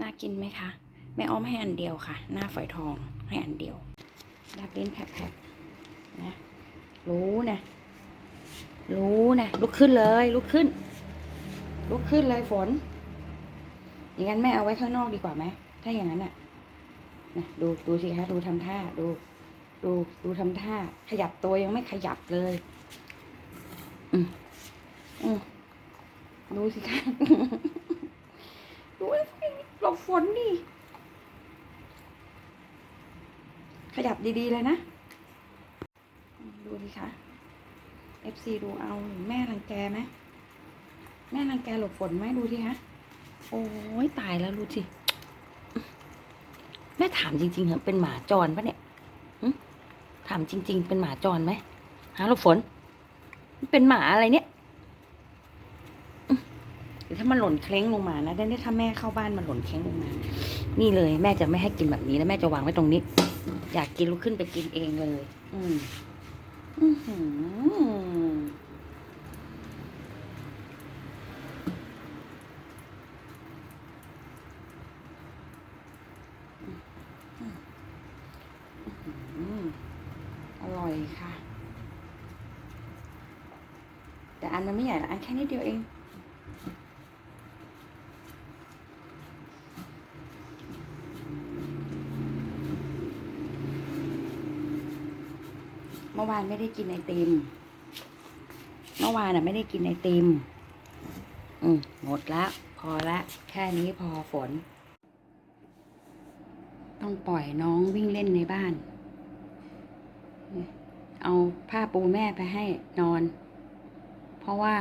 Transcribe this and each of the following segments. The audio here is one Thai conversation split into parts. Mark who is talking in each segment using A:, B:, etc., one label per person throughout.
A: น่ากินไหมคะ แม่อ้อมให้อันเดียวค่ะ หน้าฝอยทองให้อันเดียวดับเล่นแผลบๆนะรู้นะรู้นะลุกขึ้นเลยลุกขึ้น ลุกขึ้นเลยฝน อย่างนั้นแม่เอาไว้ข้างนอกดีกว่าไหมถ้าอย่างนั้นอะนะดูดูสิคะดูทำท่าดู ดูดูทำท่า ขยับตัวยังไม่ขยับเลย อืมอืมดูสิคะ บฝนดิขยับดีๆเลยนะ ดูดิคะ FC ดูเอาแม่รังแกไหมแม่รังแกหลบฝนไหมดูสิคะโอ้ยตายแล้วดูสิแม่ถามจริงๆเหรอเป็นหมาจรปะเนี่ยถามจริง ๆ เป็นหมาจรไหมหาหลบฝน เป็นหมาอะไรเนี่ย เดี๋ยวถ้ามันหล่นเคล้งลงมานะเดี๋ยวนี้ถ้าแม่เข้าบ้านมันหล่นเคล้งลงมา นี่เลย แม่จะไม่ให้กินแบบนี้แล้วแม่จะวางไว้ตรงนี้ อยากกินลุกขึ้นไปกินเองเลย อืมอื้อหืออืมอร่อยค่ะ แต่อันมันไม่ใหญ่หรอกอันแค่นิดเดียวเอง มื่อวานไม่ได้กินไอติม เมื่อวานน่ะไม่ได้กินไอติม อืมหมดละพอละ แค่นี้พอฝน ต้องปล่อยน้องวิ่งเล่นในบ้าน เอาผ้าปูแม่ไปให้นอน เพราะว่า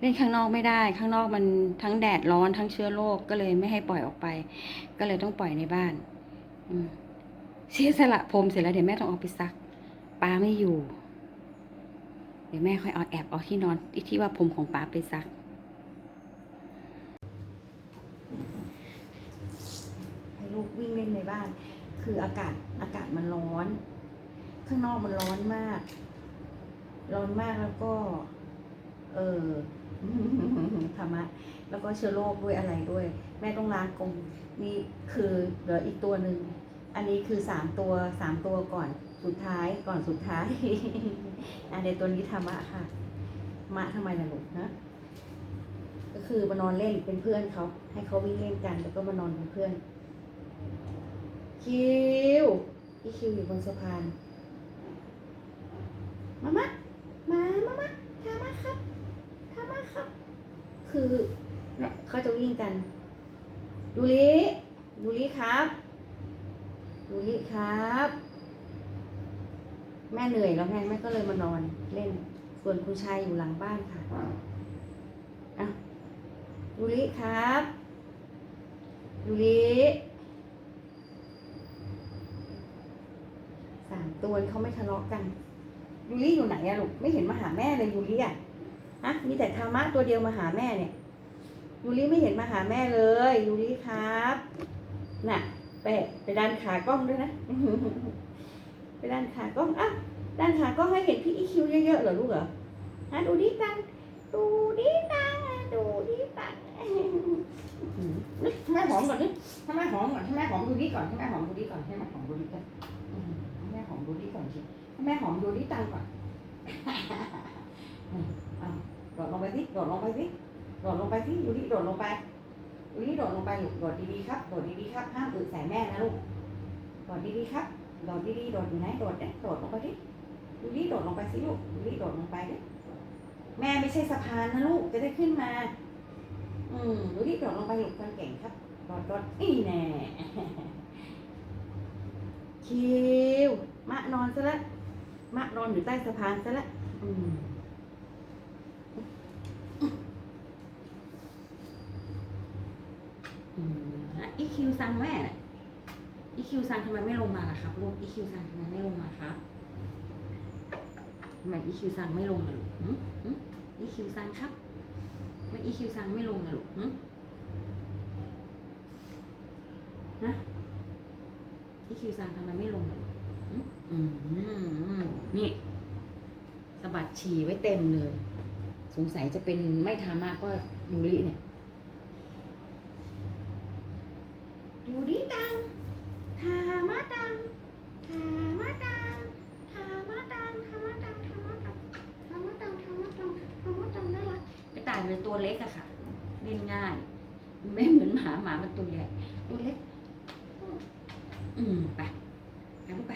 A: เล่นข้างนอกไม่ได้ ข้างนอกมันทั้งแดดร้อนทั้งเชื้อโรคก็เลยไม่ให้ปล่อยออกไป ก็เลยต้องปล่อยในบ้าน อืม เสียสละพรมเสร็จแล้วเดี๋ยวแม่ต้องเอาไปซักป้าไม่อยู่ เดี๋ยวแม่ค่อยเอาแอบเอาที่นอนที่ว่าพรมของป้าไปซัก ให้ลูกวิ่งเล่นในบ้าน คืออากาศอากาศมันร้อน ข้างนอกมันร้อนมาก ร้อนมากแล้วก็ เออธรรมะแล้วก็เชื้อโรคด้วยอะไรด้วย แม่ต้องล้างกรงนี่คือเหลืออีกตัวหนึ่ง อันนี้คือสามตัวสามตัวก่อนสุดท้ายก่อนสุดท้าย อันเดี๋ยวตัวนี้ธรรมะค่ะ มะทำไมล่ะลูกนะ ก็คือมานอนเล่นเป็นเพื่อนเขา ให้เขาวิ่งเล่นกัน แล้วก็มานอนเป็นเพื่อน คิวอีคิวอยู่บนสะพาน มามะมามามาทามาครับทามาครับ คือเนี่ยเขาจะวิ่งกัน ดูลิดูลิครับ ดูลิครับ แม่เหนื่อยแล้วไงแม่ก็เลยมานอนเล่น ส่วนคุณชายอยู่หลังบ้านค่ะอะดูลิครับดูลิสามตัวเขาไม่ทะเลาะกันยูริอยู่ไหนอะลูกไม่เห็นมาหาแม่เลยยูริอะฮะมีแต่ธรรมะตัวเดียวมาหาแม่เนี่ยยูริไม่เห็นมาหาแม่เลยยูริครับ น่ะ ไปไปด้านขากล้องด้วยนะ ไปด้านขากล้องอะด้านขากล้องให้เห็นพี่อีคิวเยอะๆเหรอลูกเหรอฮะดูดิตังดูดิตังดูดิตังนี่ให้แม่หอมก่อนนี่ให้แม่หอมก่อนให้แม่หอมดูดิก่อนให้แม่หอมดูดิก่อนให้แม่หอมดูดิก่อนอืมให้แม่หอมดูดิก่อนสิให้แม่หอมดูดิตังก่อนอืมเอาโดดลงไปสิโดดลงไปสิโดดลงไปสิดูดิโดดลงไป ดูนี่โดดลงไปลูกโดดดีๆครับ โดดดีๆครับ ห้ามอึใส่แม่นะลูก โดดดีๆครับ โดดดีๆ โดดอยู่ไหน โดดเนี่ยโดดลงไปดิดูนี่โดดลงไปสิลูกดูนี่โดดลงไปดิ แม่ไม่ใช่สะพานนะลูก จะได้ขึ้นมา อืมดูนี่โดดลงไปลูกคนเก่งครับ โดดโดดอีแน่คิวมะนอนซะแล้วมะนอนอยู่ใต้สะพานซะแล้วอืม อืมอี คิวซังแม่อีคิวซังทำไมไม่ลงมาล่ะครับลูกอีคิวซังทำไมไม่ลงมาครับทำไมอีคิวซังไม่ลงล่ะลูกอีคิวซังครับทำไมอีคิวซังไม่ลงล่ะลูกนะอีคิวซังทำไมไม่ลงล่ะลูกหึอืมนี่สะบัดฉี่ไว้เต็มเลย สงสัยจะเป็นไม่ธรรมะก็ยูริเนี่ย ยูริตังทามาตังทามาตังทามาตังทามาตังทามาตังทามาตังทามาตังทามาตังน่ารักกระต่ายมันตัวเล็กอะค่ะเล่นง่าย ไม่เหมือนหมาหมามันตัวใหญ่ตัวเล็ก อืมไปไปลูกไป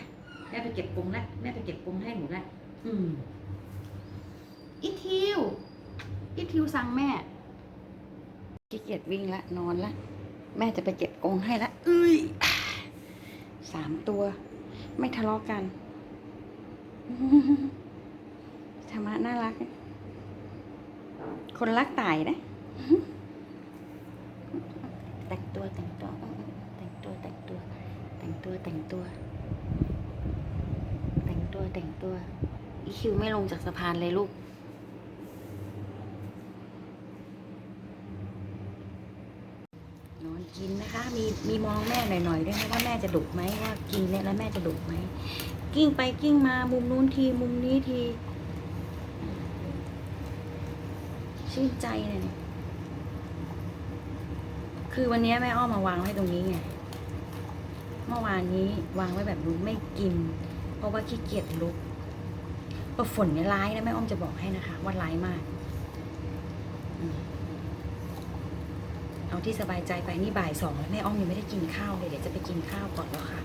A: แม่ไปเก็บกรงล้วแม่ไปเก็บกรงให้หนูล้วอืมอีทิวอีทิวสั่งแม่ขี้เกียจวิ่งละนอนละ แม่จะไปเก็บกรงให้ละเอ้ยสามตัว ไม่ทะเลาะกันธรรมะน่ารัก คนรักตายนะ แต่งตัวแต่งตัว แต่งตัวแต่งตัว แต่งตัวแต่งตัว แต่งตัวแต่งตัวอีคิวไม่ลงจากสะพานเลยลูก นอนกินนะคะ มีมีมองแม่หน่อยๆด้วยนะว่าแม่จะดุไหมว่ากินเนี่ยแล้วแม่จะดุไหมกิ้งไปกิ้งมามุมนู้นทีมุมนี้ทีชื่นใจเลยคือวันนี้แม่อ้อมมาวางไว้ตรงนี้ไง เมื่อวานนี้วางไว้แบบนู้ไม่กิน เพราะว่าขี้เกียจลุกเออฝนเนี่ยร้ายนะแม่อ้อมจะบอกให้นะคะ ว่าร้ายมากอืม เอาที่สบายใจไปนี่บ่ายสองแล้วแม่อ้อมยังไม่ได้กินข้าวเลยเดี๋ยวจะไปกินข้าวก่อนแล้วค่ะ